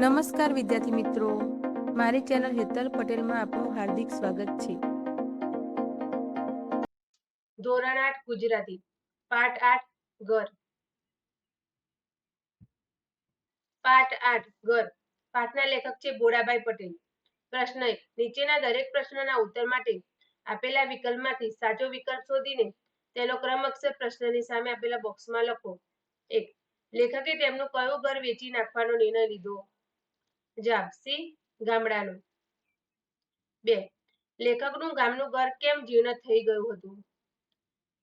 નમસ્કાર વિદ્યાર્થી મિત્રો. મારી ચેનલ હેતલ પટેલમાં આપનું હાર્દિક સ્વાગત છે. ધોરણ આઠ, ગુજરાતી. પાઠ આઠ, ઘર. પાઠ આઠ, ઘર. પાઠના લેખક છે ભોળાભાઈ પટેલ. પ્રશ્ન એક, નીચેના દરેક પ્રશ્નના ઉત્તર માટે આપેલા વિકલ્પમાંથી સાચો વિકલ્પ શોધીને તેનો ક્રમ અક્ષર પ્રશ્નની સામે આપેલા બોક્સમાં લખો. એક, લેખકે તેમનું કયું ઘર વેચી નાખવાનો નિર્ણય લીધો? જવાબ સી. ગામડાનું. બે. લેખકનું ગામનું ઘર કેમ જીર્ણ થઈ ગયું હતું?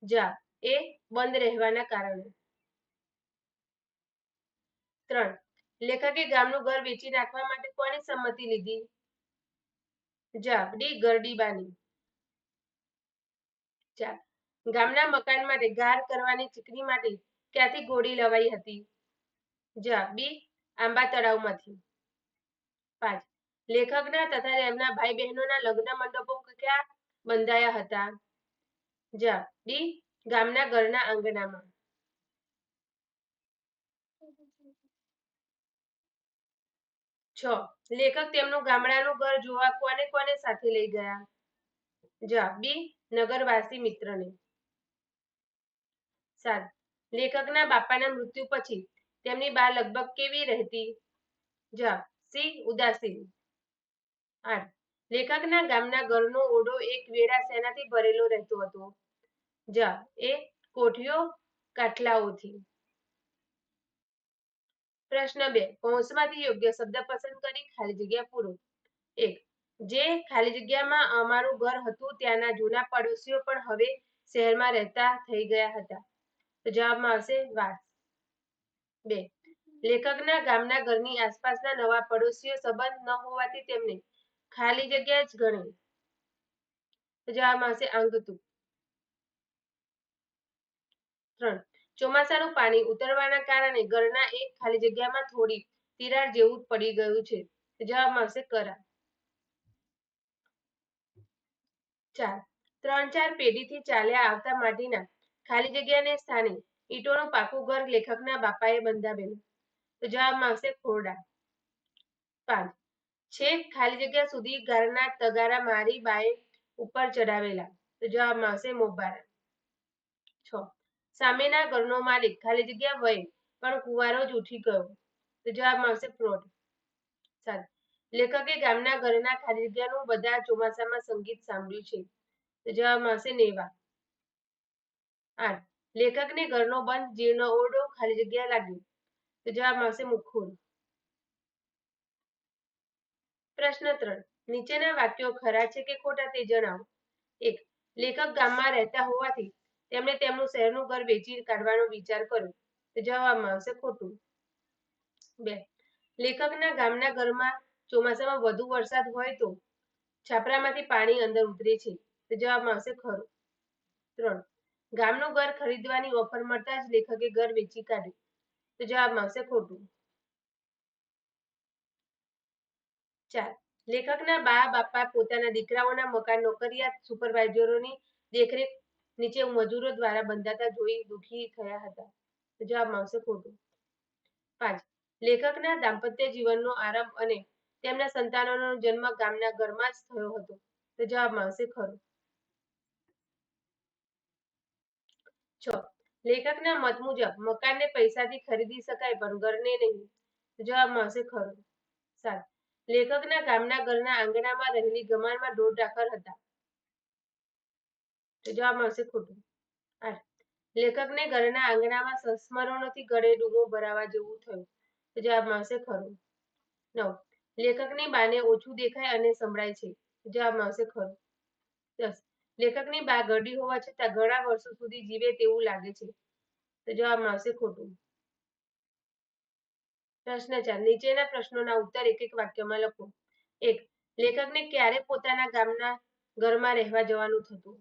જવાબ એ બંધ રહેવાના કારણે. ત્રણ. લેખકે ગામનું ઘર વેચી નાખવા માટે કોની સંમતિ લીધી? જવાબ ડી. ગરડીબાની. ચાર ગામના મકાન માટે ગાર કરવાની ચીકણી માટે ક્યાંથી ગોળી લવાઈ હતી? જવાબ બી. આંબા તળાવમાંથી. પાંચ. લેખકના તથા તેમના ભાઈ બહેનોના લગ્ન મંડપો ક્યાં બંધાયા હતા? જવાબ ડી. ગામના ઘરના આંગણામાં. છ. લેખક તેમનું ગામડાનું ઘર જોવા કોને કોને સાથે લઈ ગયા? જવાબ બી. નગરવાસી મિત્રને. સાત. લેખકના બાપાના મૃત્યુ પછી તેમની બા લગભગ કેવી રહેતી? જવાબ સી ઉદાસીન. આઠ. લેખકના ગામના ઘરનો ઓડો એક વેળા સેનાથી ભરેલો રહેતો હતો. જવાબ એ કોઠીઓ કાટલાઓથી. પ્રશ્ન બે. કૌંસમાંથી યોગ્ય શબ્દ પસંદ કરી ખાલી જગ્યા પૂરો. એક. જે ખાલી જગ્યામાં અમારું ઘર હતું ત્યાંના જૂના પડોશીઓ પણ હવે શહેરમાં રહેતા થઈ ગયા હતા. તો જવાબમાં આવશે વાત બે. લેખકના ગામના ઘરની આસપાસના નવા પડોશીઓ સંબંધ ન હોવાથી તેમને ખાલી જગ્યા જ ગણી તો આવશે આંગતું ત્રણ. ચોમાસાનું પાણી ઉતરવાના કારણે ઘરના એક ખાલી જગ્યામાં થોડી તિરાડ જેવું પડી ગયું છે. જવાબમાં આવશે કરા. ચાર. ત્રણ ચાર પેઢીથી ચાલ્યા આવતા માટીના ખાલી જગ્યાને સ્થાને ઈંટોનું પાકું ઘર લેખકના બાપાએ બંધાવેલું. તો જવાબમાં આવશે ખોરડા. પાંચ. છેક ખાલી જગ્યા સુધી ઘરના તગારા મારી બાએ ઉપર ચડાવેલા તો જવાબમાં આવશે મોબારા છ. સામેના ઘરનો માલિક ખાલી જગ્યા હોય, પણ કુવારો જ ઉઠી ગયો. તો જવાબમાં આવશે ફ્રોડ. સાત. લેખકે ગામના ઘરના ખાલી જગ્યાનું બધા ચોમાસામાં સંગીત સાંભળ્યું છે. તો જવાબમાં આવશે નેવા. આઠ. લેખકને ઘરનો બંધ જીર્ણ ઓરડો ખાલી જગ્યા લાગ્યો તો જવાબમાં આવશે મુખુર પ્રશ્ન ત્રણ. નીચેના વાક્યો ખરા છે કે ખોટા તે જણાવો. એક, લેખક ગામમાં રહેતા હોવાથી તેમણે તેમનું શહેરનું ઘર વેચી કાઢવાનો વિચાર કર્યો. તો જવાબમાં આવશે ખોટું. બે, લેખકના ગામના ઘરમાં ચોમાસામાં વધુ વરસાદ હોય તો છાપરામાંથી પાણી અંદર ઉતરે છે. તો જવાબમાં આવશે ખરું. ત્રણ, ગામનું ઘર ખરીદવાની ઓફર મળતા જ લેખકે ઘર વેચી કાઢ્યું. તો જવાબમાં આવશે ખોટું ચાર લેખકના બા બાપા પોતાના દીકરાઓના મકાન નોકરિયાત સુપરવાઇઝરોની દેખરેખ નીચે મજૂરો દ્વારા બંધાતા જોઈ દુઃખી થયા હતા તો જવાબમાં આવશે ખોટું પાંચ લેખકના દાંપત્ય જીવનનો આરંભ અને તેમના સંતાનોનો જન્મ ગામના ઘરમાં જ થયો હતો। તો જવાબમાં આવશે ખરું। છ લેખકના મત મુજબ મકાનને પૈસાથી ખરીદી શકાય પણ ઘરને નહીં. જવાબ મળશે ખરું. સાત લેખકના ગામના ઘરના આંગણામાં રહેલી ગમાણમાં ઢોર ઢાકર હતા. તો જવાબમાં આવશે ખોટું. લેખકને ઘરના આંગણામાં સંસ્મરણોથી ગળે ડૂબો ભરાવા જેવું થયું. તો જવાબ મળશે ખરું. નવ. લેખકની બાને ઓછું દેખાય અને સંભળાય છે. જવાબ મળશે ખરું. દસ. લેખકની બા ગરડી હોવા છતાં ઘણા વર્ષો સુધી જીવે તેવું લાગે છે. તો જવાબમાં આવશે ખોટું. પ્રશ્ન ચાર, નીચેના પ્રશ્નોના ઉત્તર એક એક વાક્યમાં લખો. એક, લેખકને ક્યારે પોતાના ગામના ઘરમાં રહેવા જવાનું થતું?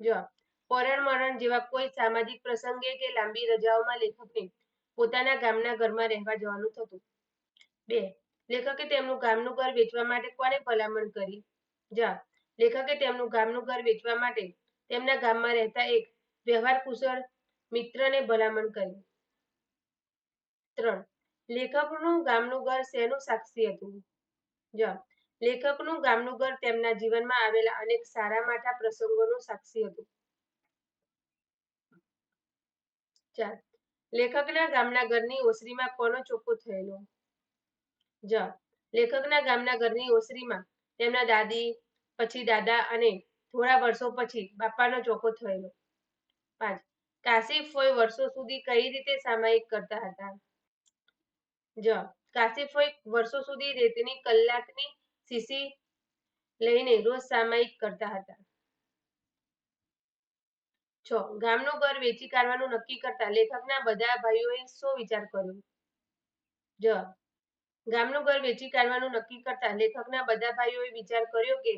જવાબ, પરણ મરણ જેવા કોઈ સામાજિક પ્રસંગે કે લાંબી રજાઓમાં લેખકને પોતાના ગામના ઘરમાં રહેવા જવાનું થતું? બે, લેખકે તેમનું ગામનું ઘર વેચવા માટે કોને ભલામણ કરી? જવાબ, લેખકે તેમનું ગામનું ઘર વેચવા માટે તેમના ગામમાં રહેતા એક વ્યવહાર કુશળ મિત્રને ભલામણ કરી. ત્રણ. લેખકનું ગામનું ઘર શેનું સાક્ષી હતું? જવાબ લેખકનું ગામનું ઘર તેમના જીવનમાં આવેલા અનેક સારા માઠા પ્રસંગોનું સાક્ષી હતું. ચાર. લેખકના ગામના ઘરની ઓસરીમાં કોનો ચોખ્ખો થયેલો? જ. લેખકના ગામના ઘરની ઓસરીમાં તેમના દાદી, પછી દાદા અને થોડા વર્ષો પછી બાપાનો ચોખ્ખો થયેલો. પાંચ. કાશી ફોય વર્ષો સુધી કઈ રીતે સામાયિક કરતા હતા? જ કાશીફોઈ વર્ષો સુધી રેતની કલાકની સીસી લઈને રોજ સામાયિક કરતા હતા. છ, ગામનું ઘર વેચી કાઢવાનું નક્કી કરતા લેખકના બધા ભાઈઓએ શું વિચાર કર્યો? જ ગામનું ઘર વેચી કાઢવાનું નક્કી કરતા લેખકના બધા ભાઈઓએ વિચાર કર્યો કે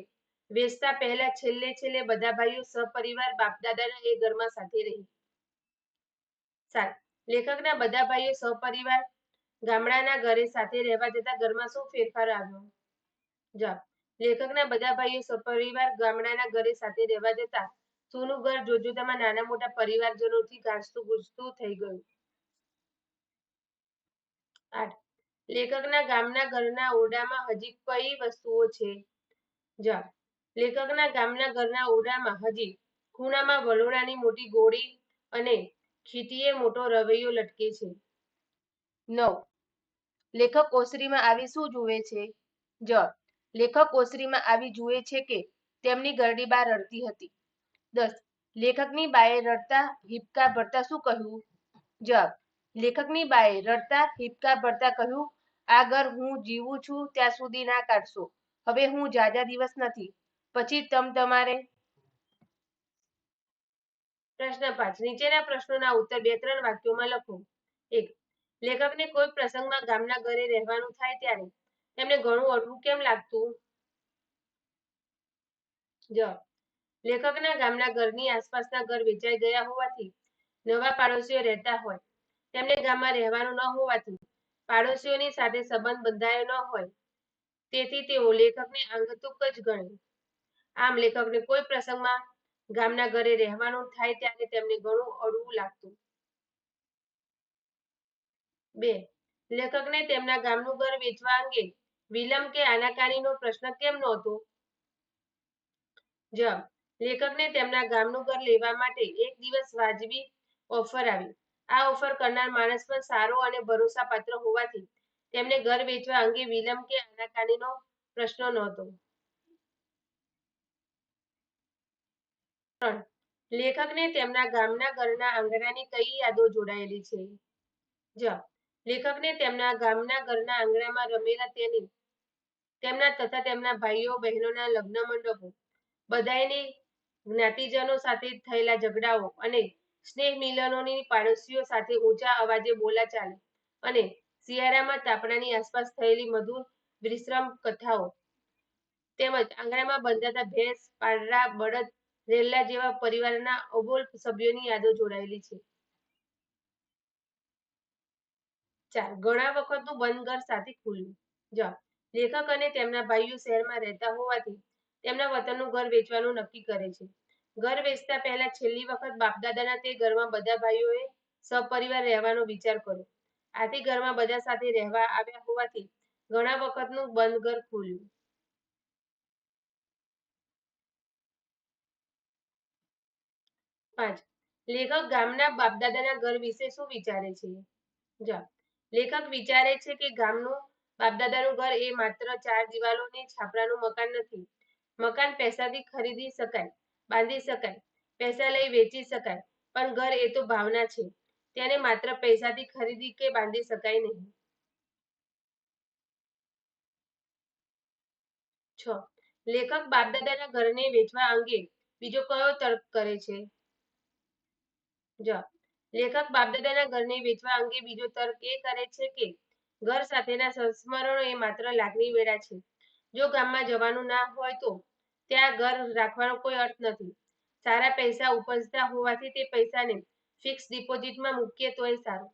વેચતા પહેલા છેલ્લે છેલ્લે બધા ભાઈઓ સપરિવાર બાપદાદાના એ ઘરમાં સાથે રહી. સાત લેખકના બધા ભાઈઓ સહપરિવાર ગામડાના ઘરે સાથે રહેવા જતા ઘરમાં શું ફેરફાર આવ્યો? જવાબ, લેખકના બધા ભાઈઓ સપરિવાર ગામડાના ઘરે સાથે રહેવા જતા સોનું ઘર જોતજોતામાં નાના મોટા પરિવારજનોથી ગાજતું ગુજતું થઈ ગયું. આઠ, લેખકના ગામના ઘરના ઓરડામાં હજી કઈ વસ્તુઓ છે? જવાબ, લેખકના ગામના ઘરના ઓરડામાં હજી ખૂણામાં વલોડાની મોટી ગોળી અને ખીટીએ મોટો રવૈયો લટકે છે. નવ. લેખક ઓસરીમાં આવી શું જુએ છે? જ. લેખક ઓસરીમાં આવી જુએ છે કે તેમની ગરડી બા રડતી હતી. દસ. લેખકની બાએ રડતા હિપકા ભરતા શું કહ્યું? જવાબ લેખકની બાએ રડતા હિપકા ભરતા કહ્યું આ ઘર હું જીવું છું, ત્યાં સુધી ના કાઢશો. હવે હું જાજા દિવસ નથી. પછી તમ તમારે પ્રશ્ન પાંચ. નીચેના પ્રશ્નોના ઉત્તર બે ત્રણ વાક્યોમાં લખો. એક, લેખકને કોઈ પ્રસંગમાં ગામના ઘરે રહેવાનું થાય ત્યારે એમને ઘણું અડવું કેમ લાગતું? જ, લેખકના ગામના ઘરની આસપાસના ઘર વેચાઈ ગયા હોવાથી નવા પાડોશીઓ રહેતા હોય. તેમને ગામમાં રહેવાનું ન હોવાથી પાડોશીઓની સાથે સંબંધ બંધાયો ન હોય. તેથી તેઓ લેખકને આંગતુક જ ગણે. આમ, લેખકને કોઈ પ્રસંગમાં ગામના ઘરે રહેવાનું થાય ત્યારે તેમને ઘણું અડવું લાગતું. બે, લેખકને તેમના ગામનું ઘર વેચવા અંગે વિલંબ કે આનાકાનીનો પ્રશ્ન કેમ નહોતો? જવાબ, લેખકને તેમના ગામનું ઘર લેવા માટે એક દિવસ વાજબી ઓફર આવી. આ ઓફર કરનાર માણસ પણ સારો અને ભરોસાપાત્ર હોવાથી તેમને ઘર વેચવા અંગે વિલંબ કે આનાકાનીનો પ્રશ્ન નહોતો. લેખકને તેમના ગામના ઘરના આંગણાની કઈ યાદો જોડાયેલી છે? જ લેખકને તેમના ગામના ઘરના આંગણામાં રમેલા તેની, તેમના તથા તેમના ભાઈઓ, બહેનોના લગ્ન મંડપો, બધાયની જ્ઞાતિજનો સાથે થયેલા ઝઘડાઓ અને સ્નેહ મિલનોની પાડોશીઓ સાથે ઊંચા અવાજે બોલાચાલી અને શિયાળામાં તાપણાની આસપાસ થયેલી મધુર વિશ્રામ કથાઓ તેમજ આંગણામાં બંધાતા ભેંસ, પારડા, બળદ રેલ્લા જેવા પરિવારના અબોલ સભ્યોની યાદો જોડાયેલી છે. ચાર ઘણા વખતનું બંધ સાથે ખુલ્યું. જવાબ લેખક અને તેમના ભાઈઓ શહેરમાં રહેતા હોવાથી તેમના વતનનું ઘર વેચવાનું નક્કી કરે છે. ઘર વેચતા પહેલા છેલ્લી વખત બાપદાદાના તે ઘરમાં બધા ભાઈઓએ સપરિવાર રહેવાનો વિચાર કર્યો. આથી ઘરમાં બધા સાથે રહેવા આવ્યા હોવાથી ઘણા વખતનું બંધ ઘર ખુલ્યું. પાંચ. લેખક ગામના બાપદાદાના ઘર વિશે શું વિચારે છે? જવાબ. લેખક વિચારે છે કે ગામનું બાપદાદાનું ઘર એ માત્ર ચાર દિવાલોની છાપરાનું મકાન નથી. મકાન પૈસાથી ખરીદી શકાય, બાંધી શકાય, પૈસા લઈ વેચી શકાય, પણ ઘર એ તો ભાવના છે. તેને માત્ર પૈસાથી ખરીદી કે બાંધી શકાય નહીં. છ. લેખક બાપદાદાના ઘરને વેચવા અંગે બીજો કયો તર્ક કરે છે? જવાબ લેખક બાપદાદાના ઘરને વેચવા અંગે બીજો તર્ક એ કરે છે કે, ઘર સાથેના સંસ્મરણો એ માત્ર લાગણી વેળા છે. જો ગામમાં જવાનું ના હોય તો ત્યાં ઘર રાખવાનો કોઈ અર્થ નથી. સારા પૈસા ઉપજતા હોવાથી તે પૈસાને ફિક્સ ડિપોઝિટમાં મૂકીએ તોય સારું.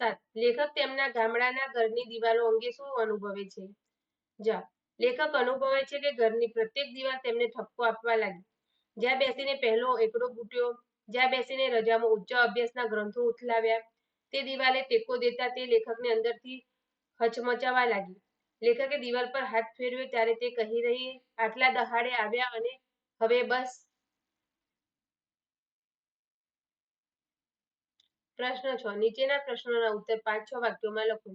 સાત. લેખક તેમના ગામડાના ઘરની દિવાલો અંગે શું અનુભવે છે? જવાબ લેખક અનુભવે છે કે ઘરની પ્રત્યેક દિવાલ તેમને ઠપકો આપવા લાગી. જ્યાં બેસીને પહેલો એકડો ઘૂંટ્યો જ્યાં બેસીને રજામાં ઉચ્ચ અભ્યાસના ગ્રંથો ઉથલાવ્યા, તે દિવાલે ટેકો દેતા તે લેખકને અંદરથી હચમચાવા લાગી. લેખકે દિવાલ પર હાથ ફેરવ્યો ત્યારે તે કહી રહી, આટલા દહાડે આવ્યા અને હવે બસ. પ્રશ્ન છ, નીચેના પ્રશ્નોના ઉત્તર પાંચ છ વાક્યોમાં લખો.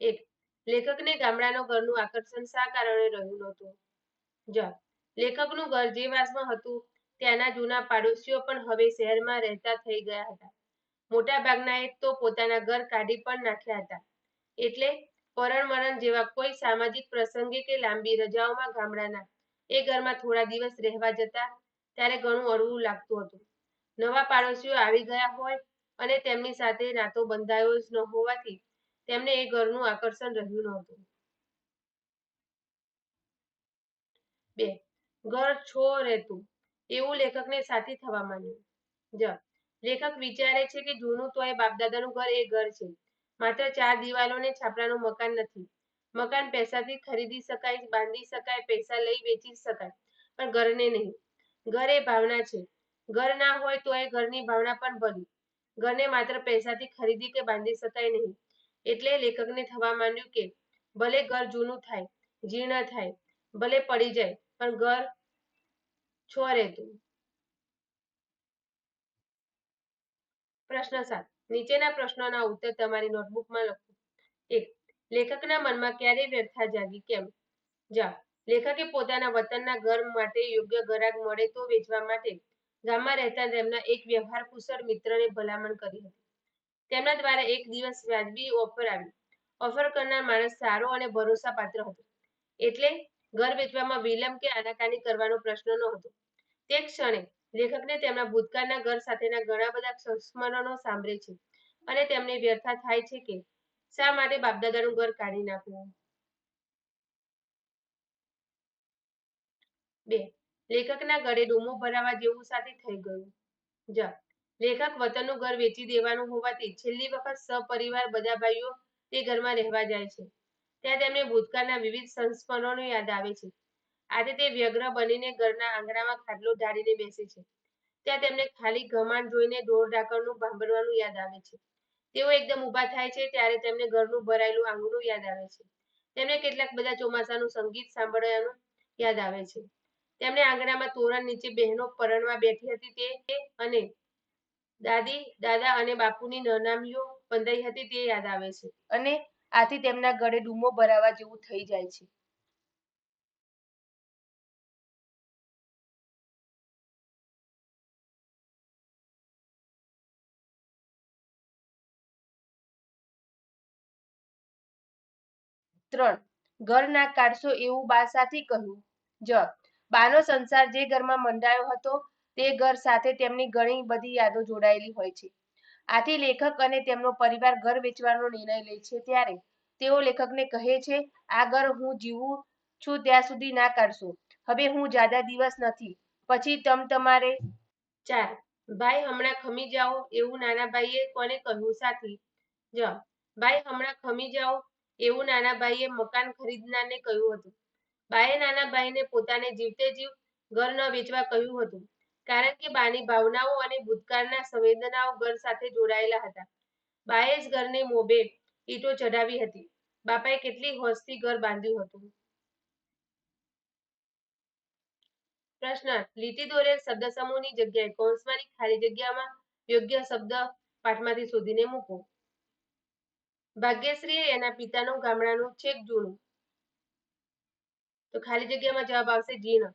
એક લેખકને ગામડાનો ઘરનું આકર્ષણ શા કારણે રહ્યું નહોતું? જવાબ, લેખકનું ઘર જે વાસમાં હતું, ત્યાંના જૂના પાડોશીઓ પણ હવે શહેરમાં રહેતા થઈ ગયા હતા. મોટા ભાગનાએ તો પોતાના ઘર કાઢી પણ નાખ્યા હતા. એટલે પરણ મરણ જેવા કોઈ સામાજિક પ્રસંગે કે લાંબી રજાઓમાં ગામડાના એ ઘરમાં થોડા દિવસ રહેવા જતા ત્યારે ઘણું અળવું લાગતું હતું. નવા પાડોશીઓ આવી ગયા હોય અને તેમની સાથે નાતો બંધાયો જ ન હોવાથી તેમને એ ઘરનું આકર્ષણ રહ્યું નહોતું. બે, ઘર છો રહેતું, એવું લેખકને સાથી થવા માંડ્યું. જ, લેખક વિચારે છે કે જૂનું તો એ બાપદાદાનું ઘર એ ઘર છે. માત્ર ચાર દિવાલો ને છાપરાનું મકાન નથી. મકાન પૈસાથી ખરીદી શકાય, બાંધી શકાય, પૈસા લઈ વેચી શકાય, પણ ઘરને નહીં. ઘર એ ભાવના છે. ઘર ના હોય તો એ ઘરની ભાવના પણ ભલી ઘરને માત્ર પૈસાથી ખરીદી કે બાંધી શકાય નહીં. એટલે લેખકને થવા માંડ્યું કે ભલે ઘર જૂનું થાય જીર્ણ થાય, ભલે પડી જાય, પણ ઘર છો રહેતું પ્રશ્ન સાત. નીચેના પ્રશ્નોના ઉત્તર તમારી નોટબુકમાં લખો. એક. લેખકના મનમાં ક્યારે વ્યર્થા જાગી? કેમ? જા. લેખકે પોતાના વતનના ઘર માટે યોગ્ય ગરાક મળે તો વેચવા માટે ગામમાં રહેતા તેમના એક વ્યવહાર કુશળ મિત્રને ભલામણ કરી હતી. તેમના દ્વારા એક દિવસ વ્યાજબી ઓફર આવી. ઓફર કરનાર માણસ સારો અને ભરોસાપાત્ર હતો. એટલે ઘર વેચવામાં વિલંબ કે આનાકાની કરવાનો પ્રશ્ન નહોતો તે ક્ષણે લેખકને તેમના ભૂતકાળના ઘર સાથેના ઘણા બધા સંસ્મરણો સાંભળે છે અને તેમને વ્યર્થા થાય છે કે શા માટે બાપદાદાનું ઘર કાઢી નાખવું? બે. લેખકના ઘરે ડૂમો ભરાવા જેવું સાથે થઈ ગયું. જ. લેખક વતનનું ઘર વેચી દેવાનું હોવાથી છેલ્લી વખત સપરિવાર બધા ભાઈઓ તે ઘરમાં રહેવા જાય છે. ત્યાં તેમને ભૂતકાળના વિવિધ સંસ્મરણો યાદ આવે છે. આજે તે વ્યગ્ર બનીને ઘરના આંગણામાં ખાટલો ઢાળીને બેસે છે. ત્યાં તેમને ખાલી ઘમાણ જોઈને ઢોર ઢાકણનું ભાંભરવાનું યાદ આવે છે. તેઓ એકદમ ઊભા થાય છે ત્યારે તેમને ઘરનું ભરાયેલું આંગણું યાદ આવે છે. તેમને કેટલાક બધા ચોમાસાનું સંગીત સાંભળવાનું યાદ આવે છે. તેમને આંગણામાં તોરણ નીચે બહેનો પરણવા બેઠી હતી તે અને દાદી, દાદા અને બાપુની નનામીઓ બંધાઈ હતી તે યાદ આવે છે. અને આથી તેમના ગળે ડૂમો ભરાવા જેવું થઈ જાય છે. ત્રણ. ઘર ના કાઢશો એવું બા સાથે કહ્યું, જ. બાનો સંસાર જે ઘરમાં મંડાયો હતો તે ઘર સાથે તેમની ઘણી બધી યાદો જોડાયેલી હોય છે. આથી લેખક અને તેમનો પરિવાર ઘર વેચવાનો નિર્ણય લે છે ત્યારે તેઓ લેખકને કહે છે, આ ઘર હું જીવું છું ત્યાં સુધી ના કાઢશો હવે હું જાદા દિવસ નથી. પછી તમ તમારે ચાર ભાઈ હમણાં ખમી જાઓ એવું નાના ભાઈએ કોને કહ્યું? સાથી, જ, ભાઈ હમણાં ખમી જાઓ એવું નાના ભાઈએ મકાન ખરીદનારને કહ્યું હતું. બાએ નાના ભાઈને પોતાને જીવતે જીવ ઘર ન વેચવા કહ્યું હતું. કારણ કે બાની ભાવનાઓ અને ભૂતકાળના સંવેદનાઓ ઘર સાથે જોડાયેલા હતા. બાએ જ ઘરને મોભે ઈટો ચઢાવી હતી. બાપાએ કેટલી હોશથી ઘર બાંધ્યું હતું? પ્રશ્ન, લીટી દોરેલ શબ્દ સમૂહની જગ્યાએ કૌંસમાંની ખાલી જગ્યામાં યોગ્ય શબ્દ પાઠમાંથી શોધીને મૂકો. ભાગ્યશ્રી એના પિતાનું ગામડાનું છેક જૂનું તો ખાલી જગ્યામાં જવાબ આવશે જીર્ણ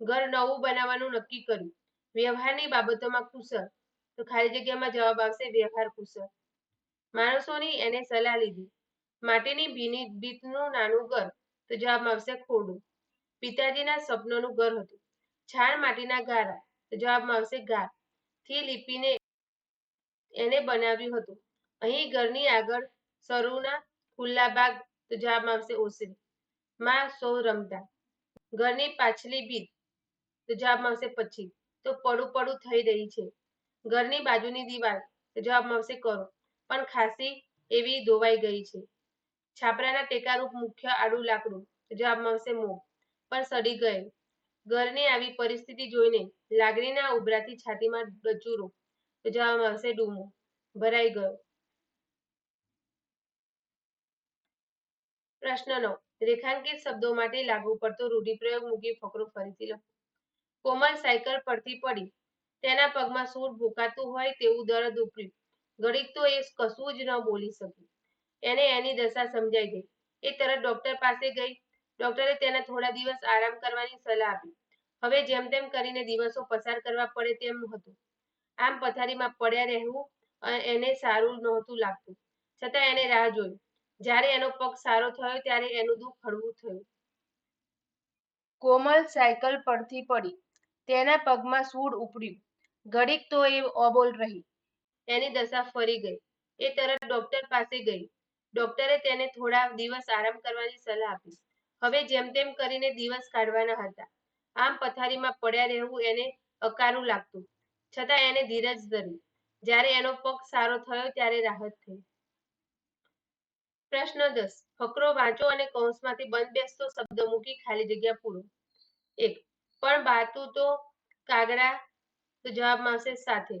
ઘર નવું બનાવવાનું નક્કી કર્યું. વ્યવહારની બાબતોમાં કુશળ. તો ખાલી જગ્યામાં જવાબ આવશે વ્યવહાર કુશળ. માણસોની એને સલાહ લીધી. માટીની ભીની ભીતનું નાનું ઘર. તો જવાબમાં આવશે ખોડું. પિતાજીના સપનોનું ઘર હતું. છાણ માટીના ગારા. તો જવાબમાં આવશે ગાર. થી લીપીને એને બનાવ્યું હતું. અહીં ઘરની આગળ સરુના ખુલ્લા ભાગ તો જવાબમાં આવશે ઓસરી. માં સૌ રમતા ઘરની પાછલી ભીત તો જવાબમાં આવશે પછી. તો પડું પડું થઈ રહી છે. ઘરની બાજુની દીવાલ, જવાબ આવશે કરો પણ ખાસી એવી ધોવાઈ ગઈ છે. છાપરાના ટેકારૂપ મુખ્ય આડું લાકડું, જવાબ આવશે મોં, પણ સડી ગયેલ. ઘરની આવી પરિસ્થિતિ જોઈને લાગણીના ઉભરાથી છાતીમાં ડચુરો જવાબ આવશે ડૂમો, ભરાઈ ગયો. પ્રશ્ન નવ, રેખાંકિત શબ્દો માટે લાગુ પડતો રૂઢિપ્રયોગ મૂકી ફકરો ફરીથી લખો. કોમલ સાયકલ પરથી પડી. તેના પગમાં સૂર ભૂકાતું હોય તેવું દર્દ ઉપડ્યું. ઘડીક તો એ કશું જ ન બોલી શકી. એને એની દશા સમજાઈ ગઈ. એ તરત ડોક્ટર પાસે ગઈ. ડોક્ટરે તેને થોડા દિવસ આરામ કરવાની સલાહ આપી. હવે જેમ તેમ કરીને દિવસો પસાર કરવા પડે તેમ હતું. આમ પથારીમાં પડ્યા રહેવું એને સારું નહોતું લાગતું. છતાં એને રાહ જોઈ. જ્યારે એનો પગ સારો થયો ત્યારે એનું દુઃખ હળવું થયું. કોમલ સાયકલ પરથી પડી. તેના પગમાં સૂળ ઉપડ્યું. ઘડીક તો એ અબોલ રહી. એની દશા ફરી ગઈ. એ તરત ડોક્ટર પાસે ગઈ. ડોક્ટરે તેને થોડા દિવસ આરામ કરવાની સલાહ આપી. હવે જેમ તેમ કરીને દિવસ કાઢવાના હતા. આમ પથારીમાં પડ્યા રહેવું એને અકારું લાગતું. છતાં એને ધીરજ ધરી. જ્યારે એનો પગ સારો થયો ત્યારે રાહત થઈ. પ્રશ્ન દસ. ફકરો વાંચો અને કૌંસમાંથી બંધ બેસતો શબ્દ મૂકી ખાલી જગ્યા પૂરો. એક. પણ બાતું તો કાગડા તો જવાબમાં આવશે સાથે.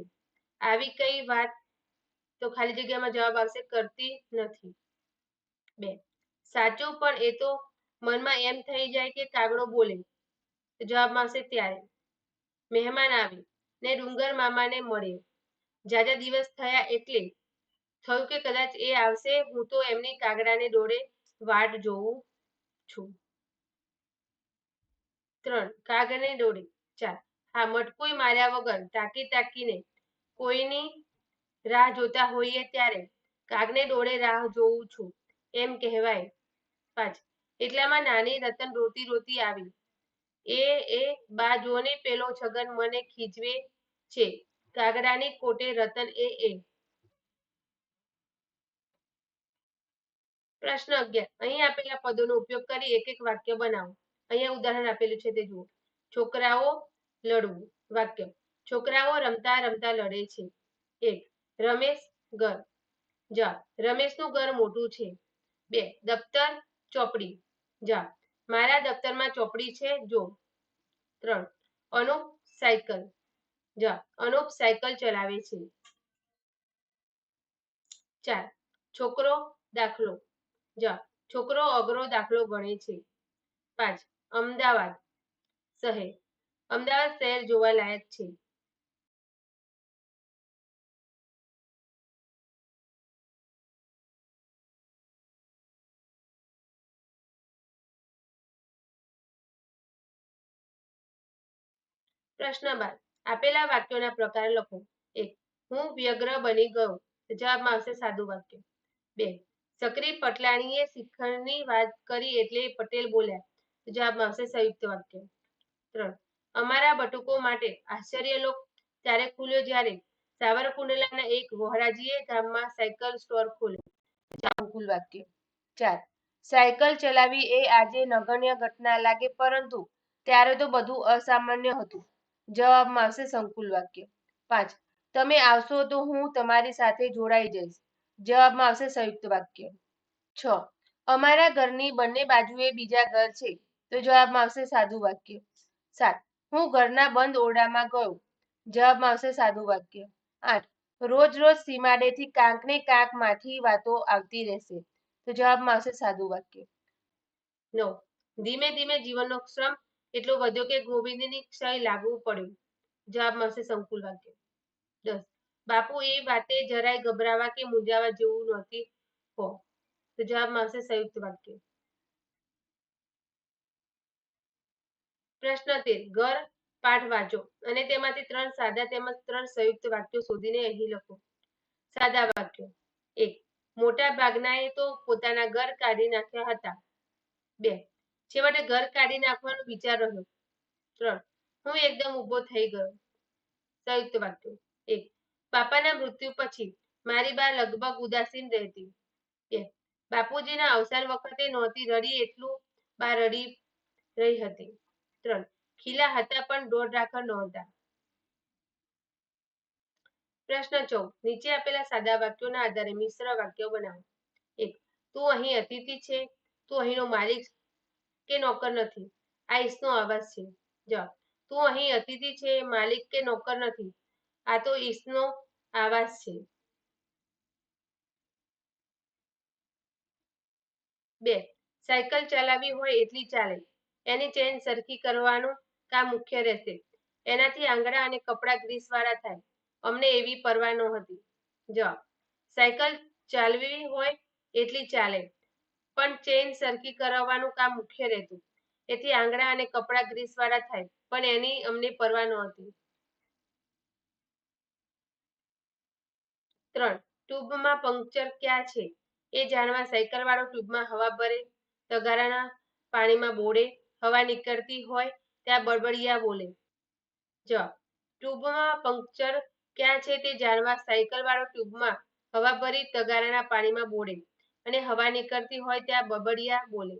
આવી કઈ વાત તો ખાલી જગ્યામાં જવાબ આવશે કરતી નથી. બે. સાચું પણ એ તો મનમાં એમ થઈ જાય કે કાગડો બોલે. તો જવાબમાં આવશે ત્યારે. મહેમાન આવે ને ડુંગર મામાને મળે. જાજા દિવસ થયા એટલે થયું કે કદાચ એ આવશે, હું તો એમની કાગડાને દોડે વાટ જોઉં છું. ત્રણ કાગને દોરી ચાર, હા મટકુય માર્યા વગર તાકી તાકીને કોઈની રાહ જોતા હોઈએ ત્યારે કાગને દોડે રાહ જોઉં છું. એમ કહેવાય. પાંચ, એટલામાં નાની રતન રોતી રોતી આવી. એ એ બા જોને પેલો છગન મને ખીજવે છે. કાગડાની કોટે રતન એ એ. પ્રશ્ન અગિયાર, અહીં આપેલા પદોનો ઉપયોગ કરી એક એક વાક્ય બનાવો. અહીંયા ઉદાહરણ આપેલું છે તે જુઓ. છોકરાઓ લડવું. વાક્ય. છોકરાઓ રમતા રમતા લડે છે. એક. રમેશ ઘર. જા. રમેશનું ઘર મોટું છે. બે. દફતર ચોપડી. જા. મારા દફતરમાં ચોપડી છે. જો. ત્રણ. અનુપ સાયકલ. જા. અનુપ સાયકલ ચલાવે છે. ચાર. છોકરો દાખલો. જા. છોકરો અઘરો દાખલો ગણે છે. પાંચ. અમદાવાદ શહેર. અમદાવાદ શહેર જોવા લાયક છે. પ્રશ્ન બાર. આપેલા વાક્યોના પ્રકાર લખો. એક, હું વ્યગ્ર બની ગયો. જવાબમાં આવશે સાદું વાક્ય. બે, સક્રિય પટલાણીએ શિખરની વાત કરી એટલે પટેલ બોલ્યા. જવાબમાં આવશે સંયુક્ત વાક્ય. ત્રણ. અમારા બટુકો માટે આશ્ચર્યલોક ત્યારે ખુલ્યો જ્યારે સાવરકુંડલાના એક વોહરાજીએ ગામમાં સાયકલ સ્ટોર ખોલ્યો. અનુકૂળ વાક્ય. ચાર. સાયકલ ચલાવી એ આજે નગણ્ય ઘટના લાગે પરંતુ ત્યારે તો બધું અસામાન્ય હતું. જવાબમાં આવશે સંકુલ વાક્ય. પાંચ. તમે આવશો તો હું તમારી સાથે જોડાઈ જઈશ. જવાબમાં આવશે સંયુક્ત વાક્ય. છ. અમારા ઘરની બંને બાજુએ બીજા ઘર છે. તો જવાબમાં આવશે સાદું વાક્ય. સાત, હું ઘરના બંધ ઓરડામાં ગયો. જવાબમાં આવશે સાદું વાક્ય. આઠ, રોજ રોજ સીમાડેથી કાંકને કાંકમાંથી વાતો આવતી રહેશે. તો જવાબમાં આવશે સાદું વાક્ય. નવ, ધીમે ધીમે જીવનનો શ્રમ એટલો વધ્યો કે ગોવિંદની ક્ષય લાગવું પડ્યું. જવાબમાં આવશે સંકુલ વાક્ય. દસ, બાપુ એ વાતે જરાય ગભરાવા કે મૂંઝાવા જેવું નહોતી. હો, તો જવાબમાં આવશે સંયુક્ત વાક્ય. પ્રશ્ન તેર ઘર પાઠ વાંચો અને તેમાંથી ત્રણ સાદા તેમજ ત્રણ સંયુક્ત વાક્યો શોધીને અહીં લખો. સાદા વાક્યો. એક, મોટા ભાગનાએ તો પોતાના ઘર કાઢી નાખ્યા હતા. બે, છેવટે ઘર કાઢી નાખવાનો વિચાર રહ્યો. ત્રણ, હું એકદમ ઊભો થઈ ગયો. સંયુક્ત વાક્યો. એક પાપાના મૃત્યુ પછી મારી બા લગભગ ઉદાસીન રહેતી. બે, બાપુજીના અવસાન વખતે નહોતી રડી એટલું બા રડી રહી હતી. ત્રણ. ખીલા હતા પણ દોઢ રાખર નહોતા. પ્રશ્ન ચૌદ નીચે આપેલા સાદા વાક્યોના આધારે મિશ્ર વાક્યો બનાવો. એક. તું અહીં અતિથિ છે? તું અહીંનો માલિક કે નોકર નથી? આ ઈસનો આવાજ છે. જવાબ. તું અહીં અતિથિ છે, માલિક કે નોકર નથી? આ તો ઈશનો આવાસ છે. બે. સાયકલ ચલાવવી હોય એટલી ચાલે. એની ચેન સરખી કરવાનું કામ મુખ્ય રહેશે. એનાથી આંગળા અને કપડા ગ્રીસ વાળા થાય. અમને એવી પરવા નહોતી. જવાબ, સાયકલ ચાલવી હોય એટલી ચાલે, પણ ચેન સરખી કરાવવાનું કામ મુખ્ય રહેતું. એથી આંગળા અને કપડા ગ્રીસ વાળા થાય, પણ એની અમને પરવા નહોતી. ત્રણ, ટ્યુબમાં પંક્ચર ક્યાં છે? એ જાણવા સાયકલ વાળો ટ્યુબમાં હવા ભરે, તગારાના પાણીમાં બોળે હવા નીકળતી હોય ત્યાં બળબડિયા બોલે. જવાબ, ટ્યુબમાં પંક્ચર ક્યાં છે તે જાણવા સાયકલ વાળો ટ્યુબમાં હવા ભરી તગારાના પાણીમાં બોળે અને હવા નીકળતી હોય ત્યાં બબડિયા બોલે.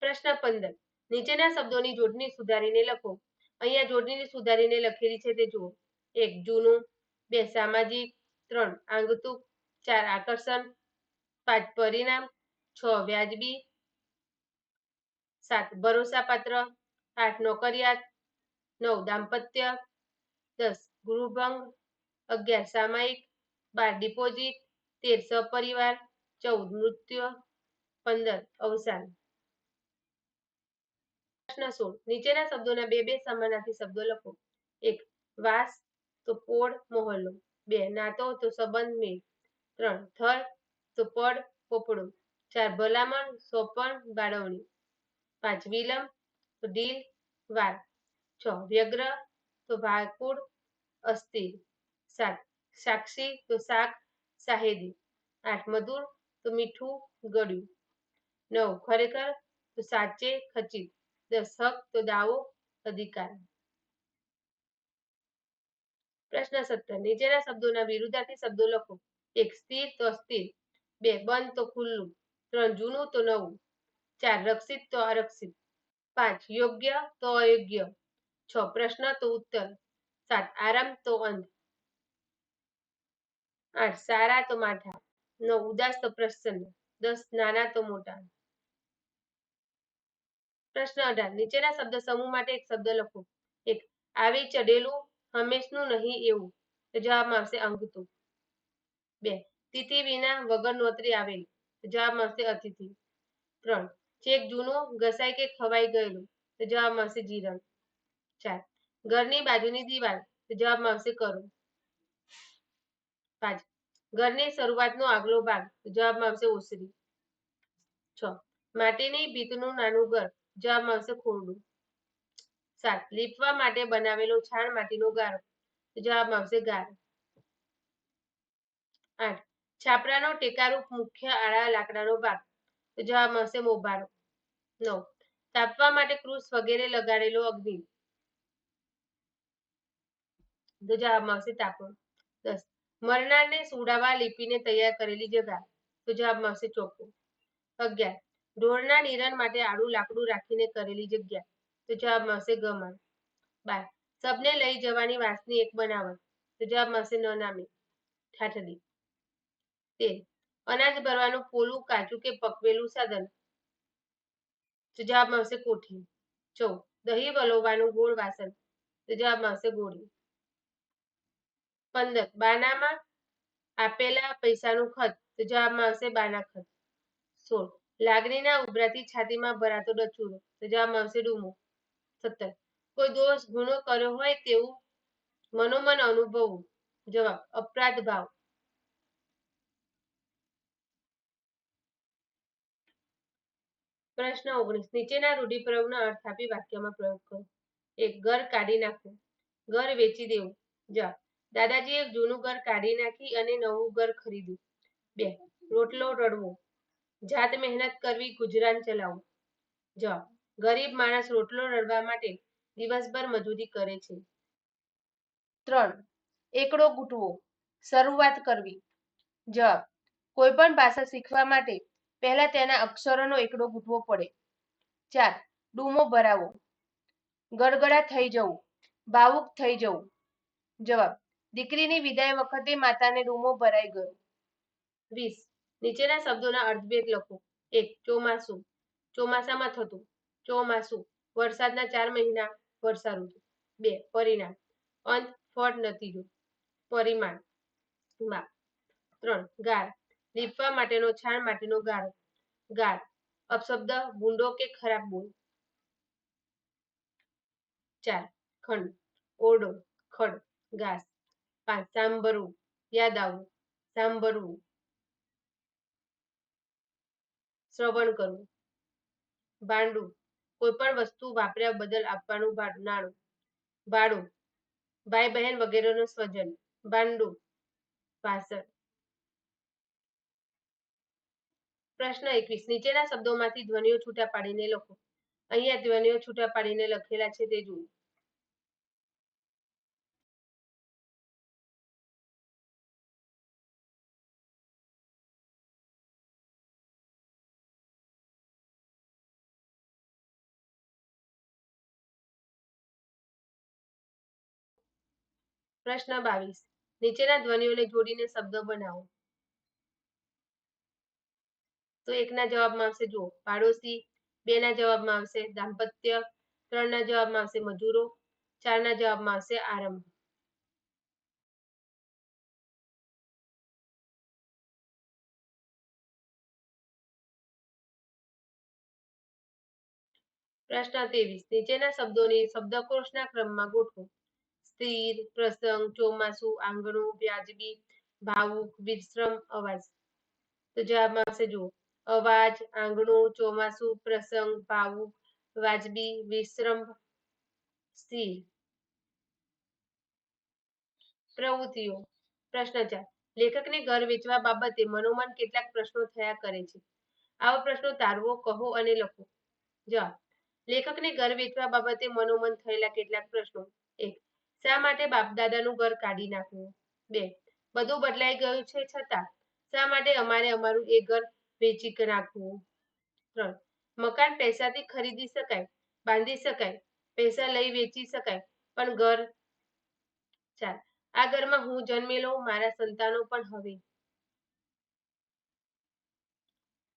પ્રશ્ન પંદર, નીચેના શબ્દોની જોડણી સુધારીને લખો. અહીંયા જોડણી સુધારીને લખેલી છે તે જુઓ. એક, જૂનું. બે, સામાજિક. ત્રણ આંગતુક ચાર, આકર્ષણ. પાંચ, પરિણામ. છ, વ્યાજબી. સાત, ભરોસાપાત્ર, આઠ, નોકરિયાત, નવ, દાંપત્ય, દસ, ગૃહભંગ, અગિયાર, સામાયિક, બાર, ડિપોઝિટ, તેર, સપરિવાર, ચૌદ, મૃત્યુ, પંદર, અવસાન. પ્રશ્ન સોળ, નીચેના શબ્દોના બે બે સમાનાર્થી શબ્દો લખો. એક, વાસ, તો પોળ, મોહલ્લો. બે, નાતો, તો સંબંધ, મેળ. ત્રણ, થળ, તો પડ, પોપડો. ચાર, ભલામણ, સોપણ, બાળવણી. પાંચ વિલંબ ઢીલ વાર છ, વ્યગ્ર, તો ભાકુડ અસ્થિર. સાત, સાક્ષી, તો શાક સાહેદી. આઠ, મધુર, તો મીઠું, ગળ્યું. નવ, ખરેખર, તો સાચે, ખચિત. દસ, હક, તો દાવો, અધિકાર. પ્રશ્ન સત્તર, નીચેના શબ્દોના વિરુદ્ધાર્થી શબ્દો લખો. એક, સ્થિર, તો અસ્થિર. બે, બંધ, તો ખુલ્લું. ત્રણ, જૂનું, તો નવું. ચાર, રક્ષિત તો અરક્ષિત. પાંચ, યોગ્ય તો અયોગ્ય. છ, પ્રશ્ન તો ઉત્તર. સાત, આરામ તો અંત આઠ, સારા તો માઠા. નવ, ઉદાસ તો પ્રસન્ન. દસ, નાના તો મોટા. પ્રશ્ન અઢાર, નીચેના શબ્દ સમૂહ માટે એક શબ્દ લખો. એક, આવી ચડેલું હંમેશનું નહીં એવું. જવાબમાં આવશે અંગતું. બે, તિથિ વિના વગર નોતરી આવેલી. જવાબમાં આવશે અતિથિ. ત્રણ ચેક જૂનું ઘસાઈ કે ખવાઈ ગયેલું. તો જવાબમાં આવશે જીરણ ચાર. ઘરની બાજુની દિવાલ. તો જવાબમાં આવશે કરું. પાંચ. ઘરની શરૂઆતનો આગલો ભાગ. તો આવશે ઓસરી. છ. માટીની ભીતનું નાનું ઘર. જવાબમાં આવશે ખોરડું. સાત. લીપવા માટે બનાવેલો છાણ માટીનો ગારો. તો જવાબમાં આવશે ગાર. આઠ. છાપરાનો ટેકારૂપ મુખ્ય આડા લાકડાનો ભાગ. તો જવાબમાં આવશે મોભારો નવ. તાપવા માટે ક્રુસ વગેરે લગાડેલો અગ્નિ. તો જવાબ આવશે તાપણ દસ. મરનારને સુડાવા લીપીને તૈયાર કરેલી જગા. તો જવાબ આવશે ચોખ્ખું અગિયાર. ઢોરના નિરણ માટે આડું લાકડું રાખીને કરેલી જગ્યા. તો જવાબ આવશે ગમણ. બાર. સબને લઈ જવાની વાંસની એક બનાવટ. તો જવાબ આવશે ન નામે ઠાઠડી તેર. અનાજ ભરવાનું પોલું કાચું કે પકવેલું સાધન? તો જવાબમાં આવશે કોઠી. ચૌદ દહીં વલોવાનું ગોળ વાસણ. તો જવાબમાં આવશે ગોળી. પંદર, બાનામાં આપેલા પૈસાનું ખત. તો જવાબમાં આવશે બાના ખત. સોળ, લાગણીના ઉભરાતી છાતીમાં ભરાતો ડચુરો. તો જવાબમાં આવશે ડૂમો. સત્તર, કોઈ દોષ ગુનો કર્યો હોય તેવું મનોમન અનુભવવું. જવાબ, અપરાધ ભાવ. પ્રશ્ન ઓગણીસ. નીચેના રૂઢિપ્રયોગનો અર્થ આપી વાક્યમાં પ્રયોગ કરો. એક, ઘર કાઢી નાખવું. ઘર વેચી દેવું. જવાબ દાદાજીએ જૂનું ઘર કાઢી નાખી અને નવું ઘર ખરીદ્યું. બે, રોટલો રડવો. જાત મહેનત કરવી, ગુજરાન ચલાવવું. જવાબ ગરીબ માણસ રોટલો રડવા માટે દિવસભર મજૂરી કરે છે. ત્રણ, એકડો ગૂંટવો. શરૂઆત કરવી. જવાબ કોઈ પણ ભાષા શીખવા માટે પહેલા તેના અક્ષરોનો એકડો ગૂંટવો પડે. ચાર, ડૂમો ભરાવો. ગડગડા થઈ જવું. ભાવુક થઈ જવું. જવાબ, દીકરીની વિદાય વખતે માતાને ડૂમો ભરાઈ ગયો. વીસ, નીચેના શબ્દોના અર્થભેદ લખો. એક, ચોમાસું. ચોમાસામાં થતું. ચોમાસું, વરસાદના ચાર મહિના વર્ષા ઋતુ. બે, પરિણામ. અંત, ફળ નતીજો પરિમાણ. ત્રણ, ગાર. લીપવા માટેનો છાણ માટેનો ગારો ગાળ. અપશબ્દ, ભૂંડો કે ખરાબ બોલ. ચાર. ખંડ. ઓરડો. ખડ. ઘાસ. પાંચ. સાંભળવું. યાદ આવવું. સાંભળવું. શ્રવણ કરવું. ભાંડું કોઈ પણ વસ્તુ વાપર્યા બદલ આપવાનું ભાડું નાણું. ભાડું. ભાઈ બહેન વગેરેનું સ્વજન. ભાંડું. વાસણ પ્રશ્ન એકવીસ. નીચેના શબ્દોમાંથી ધ્વનિઓ છૂટા પાડીને લખો. અહીંયા ધ્વનિઓ છૂટા પાડીને લખેલા છે તે જુઓ. પ્રશ્ન બાવીસ. નીચેના ધ્વનિઓને જોડીને શબ્દો બનાવો. તો એકના જવાબમાં આવશે, જુઓ, પાડોશી બે ના જવાબમાં આવશે, દાંપત્ય ત્રણ ના જવાબમાં આવશે, મજૂરો ચાર ના જવાબમાં આવશે, આરંભ. પ્રશ્ન ત્રેવીસ, નીચેના શબ્દોની શબ્દકોશના ક્રમમાં ગોઠવો. સ્થિર, પ્રસંગ, ચોમાસું, આંગણું, વ્યાજબી, ભાવુક, વિશ્રમ, અવાજ. તો જવાબમાં આવશે, જુઓ અવાજ, આંગણું, ચોમાસું, પ્રસંગ, ભાવુક, વાજબી, વિશ્રમ સ્થિર પ્રવૃત્તિઓ. પ્રશ્ન ચાર. લેખકને ઘર વેચવા બાબતે મનોમન કેટલાક પ્રશ્નો થયા કરે છે. આવા પ્રશ્નો તારવો, કહો અને લખો. જવાબ. લેખકને ઘર વેચવા બાબતે મનોમન થયેલા કેટલાક પ્રશ્નો. એક. શા માટે બાપ દાદાનું ઘર કાઢી નાખવું? બે. બધું બદલાઈ ગયું છે છતાં. શા માટે અમારે અમારું એ ઘર વેચી નાખવું ત્રણ. મકાન પૈસાથી ખરીદી શકાય, બાંધી શકાય, પૈસા લઈ વેચી શકાય, પણ ઘર ચાર આ ઘરમાં હું જન્મેલો, મારા સંતાનો પણ હવે.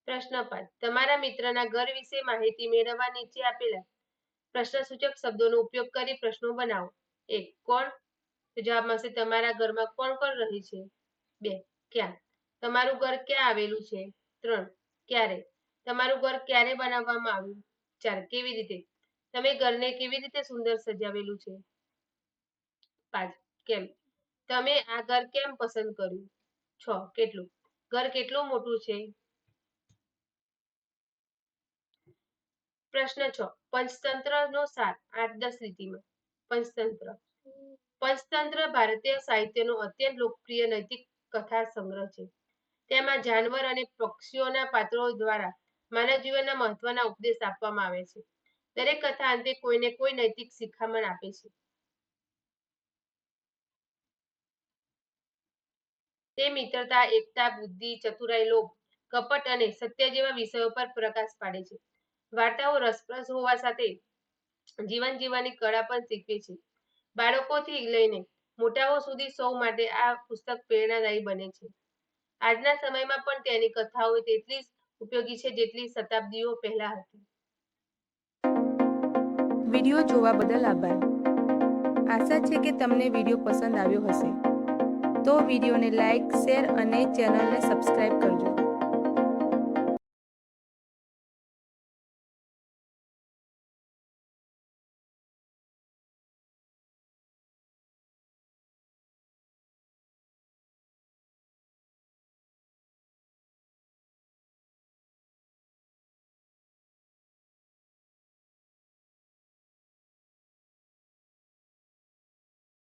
પ્રશ્ન પાંચ. તમારા મિત્રના ઘર વિશે માહિતી મેળવવા નીચે આપેલા પ્રશ્નસૂચક શબ્દોનો ઉપયોગ કરી પ્રશ્નો બનાવો. એક. કોણ? તો જવાબમાં આવશે તમારા ઘરમાં કોણ કોણ રહે છે? બે. ક્યાં? તમારું ઘર ક્યાં આવેલું છે? ત્રણ. ક્યારે? તમારું ઘર ક્યારે બનાવવામાં આવ્યું? ચાર કેવી રીતે? તમે ઘરને કેવી રીતે સુંદર સજાવેલું છે? પાંચ. કેમ? તમે આ ઘર કેમ પસંદ કર્યું? છ. કેટલું? ઘર કેટલું મોટું છે? પ્રશ્ન છ. પંચતંત્ર નો સાર. આઠ દસ લીટીમાં. પંચતંત્ર. પંચતંત્ર ભારતીય સાહિત્યનો અત્યંત લોકપ્રિય નૈતિક કથા સંગ્રહ છે. તેમાં જાનવર અને પક્ષીઓના પાત્રો દ્વારા માનવ જીવનના મહત્વના ઉપદેશ આપવામાં આવે છે. દરેક કથા અંતે કોઈને કોઈ નૈતિક શિખામણ આપે છે. તે મિત્રતા, એકતા, બુદ્ધિ, ચતુરાઈ, લોભ, કપટ અને સત્ય જેવા વિષયો પર પ્રકાશ પાડે છે. વાર્તાઓ રસપ્રસ હોવા સાથે જીવન જીવવાની કળા પણ શીખવે છે. બાળકોથી લઈને મોટાઓ સુધી સૌ માટે આ પુસ્તક પ્રેરણાદાયી બને છે. આજના સમયમાં પણ તેની કથાઓ તેટલી જ ઉપયોગી છે જેટલી શતાબ્દીઓ પહેલા હતી. વીડિયો જોવા બદલ આભાર. આશા છે કે તમને વીડિયો પસંદ આવ્યો હશે. તો વિડીયોને લાઈક, શેર અને ચેનલને સબસ્ક્રાઈબ કરજો.